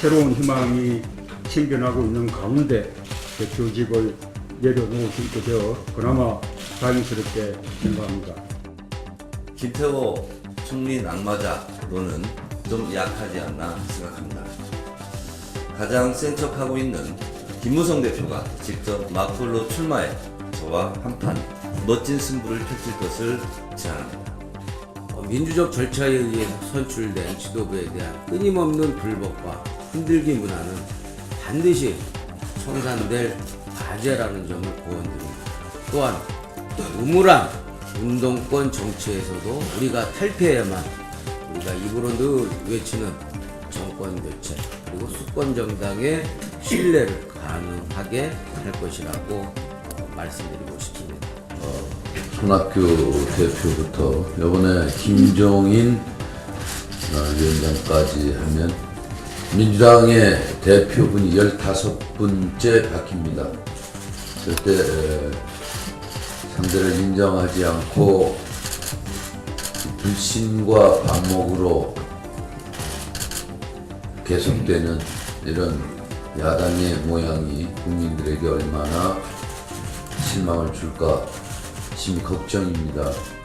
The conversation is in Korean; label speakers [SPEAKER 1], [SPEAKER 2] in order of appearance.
[SPEAKER 1] 새로운 희망이 생겨나고 있는 가운데 대표직을 있게 되어 그나마 다행스럽게 생각합니다.
[SPEAKER 2] 김태호 총리 낙마자로는 좀 약하지 않나 생각합니다. 가장 센 척하고 있는 김무성 대표가 직접 마풀로 출마해 저와 한판 멋진 승부를 펼칠 것을 제안합니다.
[SPEAKER 3] 어, 민주적 절차에 의해 선출된 지도부에 대한 끊임없는 불법과 흔들기 문화는 반드시 청산될 과제라는 점을 고언드립니다. 또한 우물한 운동권 정치에서도 우리가 탈피해야만 우리가 입으로 늘 외치는 정권 교체 그리고 수권 정당의 신뢰를 가능하게 할 것이라고 어, 말씀드리고 싶습니다.
[SPEAKER 4] 손학규 대표부터 이번에 김종인 어, 위원장까지 하면 민주당의 대표분이 15분째 바뀝니다. 절대 에, 상대를 인정하지 않고 불신과 반목으로 계속되는 이런 야당의 모양이 국민들에게 얼마나 실망을 줄까 심히 걱정입니다.